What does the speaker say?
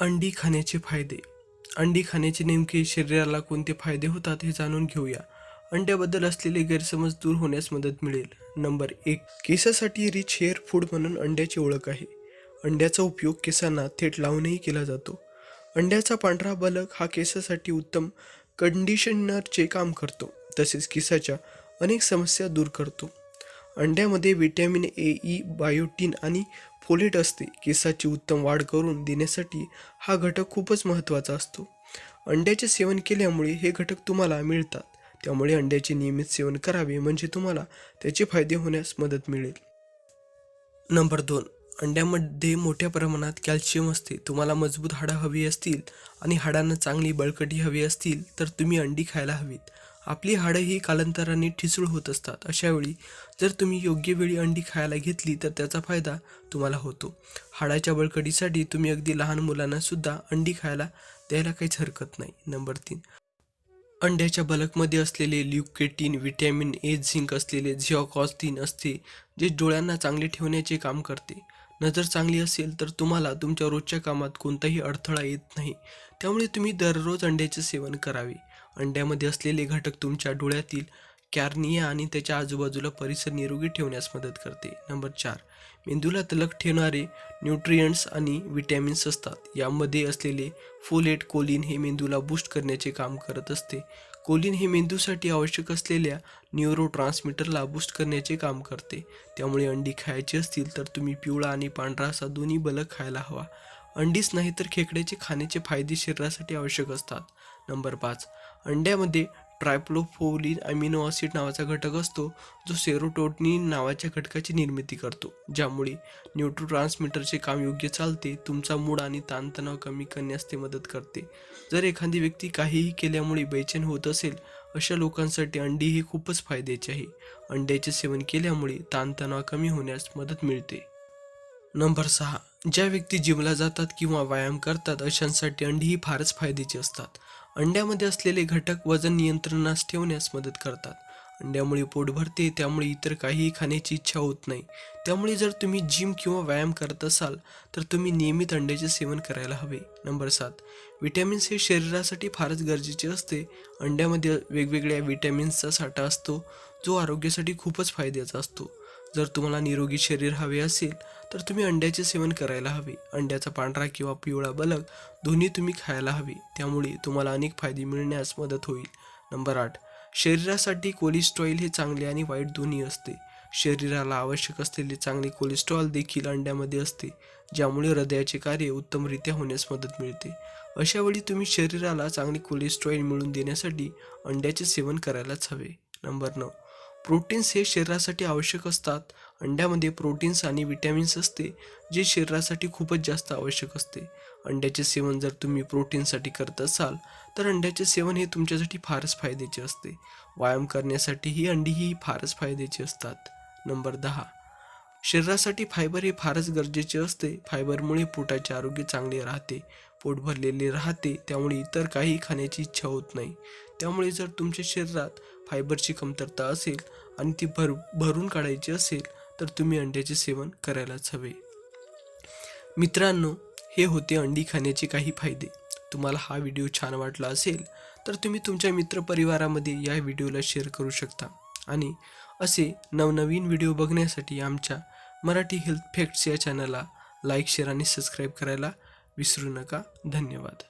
अंडी खाण्याचे फायदे. अंडी खाण्याचे नेमके शरीराला कोणते फायदे होतात हे जाणून घेऊया. अंड्याबद्दल असलेले गैरसमज दूर होण्यास मदत मिळेल. नंबर एक केसासाठी रिच हेअर फूड म्हणून अंड्याची ओळख आहे. अंड्याचा उपयोग केसांना थेट लावूनही केला जातो. अंड्याचा पांढरा बलक हा केसासाठी उत्तम कंडिशनरचे काम करतो तसेच केसाच्या अनेक समस्या दूर करतो. अंड्यामध्ये व्हिटॅमिन ए ई बायोटीन आणि फोलेट असते. केसाची उत्तम वाढ करून देण्यासाठी हा घटक खूपच महत्त्वाचा असतो. अंड्याचे सेवन केल्यामुळे हे घटक तुम्हाला मिळतात. त्यामुळे अंड्याचे नियमित सेवन करावे म्हणजे तुम्हाला त्याचे फायदे होण्यास मदत मिळेल. नंबर दोन. अंड्यामध्ये मोठ्या प्रमाणात कॅल्शियम असते. तुम्हाला मजबूत हाडं हवी असतील आणि हाडांना चांगली बळकटी हवी असतील तर तुम्ही अंडी खायला हवीत. आपली हाडं ही कालांतराने ठिसूळ होत असतात. अशावेळी जर तुम्ही योग्य वेळी अंडी खायला घेतली तर त्याचा फायदा तुम्हाला होतो. हाडाच्या बळकटीसाठी तुम्ही अगदी लहान मुलांना सुद्धा अंडी खायला द्यायला काहीच हरकत नाही. नंबर तीन. अंड्याच्या बलकमध्ये असलेले ल्युकेटिन व्हिटॅमिन ए झिंक असलेले झिओकॉस्टिन असते जे डोळ्यांना चांगले ठेवण्याचे काम करते. नजर चांगली असेल तर तुम्हाला तुमच्या रोजच्या कामात कोणताही अडथळा येत नाही. त्यामुळे तुम्ही दररोज अंड्याचे सेवन करावे. अंड्यामध्ये असलेले घटक तुमच्या डोळ्यातील कॅर्निया आणि त्याच्या आजूबाजूला परिसर निरोगी ठेवण्यास मदत करते. नंबर चार मेंदूला तलक ठेवणारे न्यूट्रियंट्स आणि विटॅमिन्स असतात. यामध्ये असलेले फोलेट कोलिन हे मेंदूला बूस्ट करण्याचे काम करत असते. कोलिन हे मेंदूसाठी आवश्यक असलेल्या न्यूरो ट्रान्समीटरला बूस्ट करण्याचे काम करते. त्यामुळे अंडी खायची असतील तर तुम्ही पिवळा आणि पांढरा असा दोन्ही बलक खायला हवा. अंडीच नाही तर खेकड्याचे खाण्याचे फायदे शरीरासाठी आवश्यक असतात. नंबर पाच. अंड्यामध्ये ट्रायप्लोफोलिन अमिनो ॲसिड नावाचा घटक असतो जो सेरोटोटनिन नावाच्या घटकाची निर्मिती करतो ज्यामुळे न्यूट्रो ट्रान्समीटरचे काम योग्य चालते तुमचा मूड आणि ताणतणाव कमी करण्यास ते मदत करते. जर एखादी व्यक्ती काहीही केल्यामुळे बेचैन होत असेल अशा लोकांसाठी अंडी हे खूपच फायद्याची आहे. अंड्याचे सेवन केल्यामुळे ताणतणाव कमी होण्यास मदत मिळते. नंबर सहा. ज्या व्यक्ती जिमला जातात किंवा व्यायाम करतात अशांसाठी अंडी ही फारच फायद्याची असतात. अंड्यामध्ये असलेले घटक वजन नियंत्रणास ठेवण्यास मदत करतात. अंड्यामुळे पोट भरते त्यामुळे इतर काहीही खाण्याची इच्छा होत नाही. त्यामुळे जर तुम्ही जिम किंवा व्यायाम करत असाल तर तुम्ही नियमित अंड्याचे सेवन करायला हवे. नंबर सात. विटॅमिन्स हे शरीरासाठी फारच गरजेचे असते. अंड्यामध्ये वेगवेगळ्या विटॅमिन्सचा साठा असतो जो आरोग्यासाठी खूपच फायद्याचा असतो. जर तुम्हाला निरोगी शरीर हवे असेल तर तुम्ही अंड्याचे सेवन करायला हवे. अंड्याचा पांढरा किंवा पिवळा बलक दोन्ही तुम्ही खायला हवे. त्यामुळे तुम्हाला अनेक फायदे मिळण्यास मदत होईल. नंबर आठ. शरीरासाठी कोलेस्ट्रॉल हे चांगले आणि वाईट दोन्ही असते. शरीराला आवश्यक असलेले चांगले कोलेस्ट्रॉल देखील अंड्यामध्ये असते ज्यामुळे हृदयाचे कार्य उत्तमरित्या होण्यास मदत मिळते. अशावेळी तुम्ही शरीराला चांगले कोलेस्ट्रॉल मिळवून देण्यासाठी अंड्याचे सेवन करायलाच हवे. नंबर नऊ. प्रोटीन्स हे शरीरासाठी आवश्यक असतात. अंड्यामध्ये प्रोटीन्स आणि विटॅमिन्स असते जे शरीरासाठी खूपच जास्त आवश्यक असते. अंड्याचे सेवन जर तुम्ही प्रोटीनसाठी करत असाल तर अंड्याचे सेवन हे तुमच्यासाठी फारच फायद्याचे असते. व्यायाम करण्यासाठी ही अंडी ही फारच फायद्याची असतात. नंबर दहा. शरीरासाठी फायबर हे फारच गरजेचे असते. फायबरमुळे पोटाचे आरोग्य चांगले राहते. पोट भरलेले राहते त्यामुळे इतर काही खाण्याची इच्छा होत नाही. त्यामुळे जर तुमच्या शरीरात फायबरची कमतरता असेल आणि ती भर भरून काढायची असेल तर तुम्ही अंड्याचे सेवन करायलाच हवे. मित्रांनो हे होते अंडी खाण्याचे काही फायदे. तुम्हाला हा व्हिडिओ छान वाटला असेल तर तुम्ही तुमच्या मित्रपरिवारामध्ये या व्हिडिओला शेअर करू शकता. आणि असे नवनवीन व्हिडिओ बघण्यासाठी आमच्या मराठी हेल्थ फॅक्ट्स या चॅनलला लाईक शेअर आणि सबस्क्राईब करायला विसरू नका. धन्यवाद.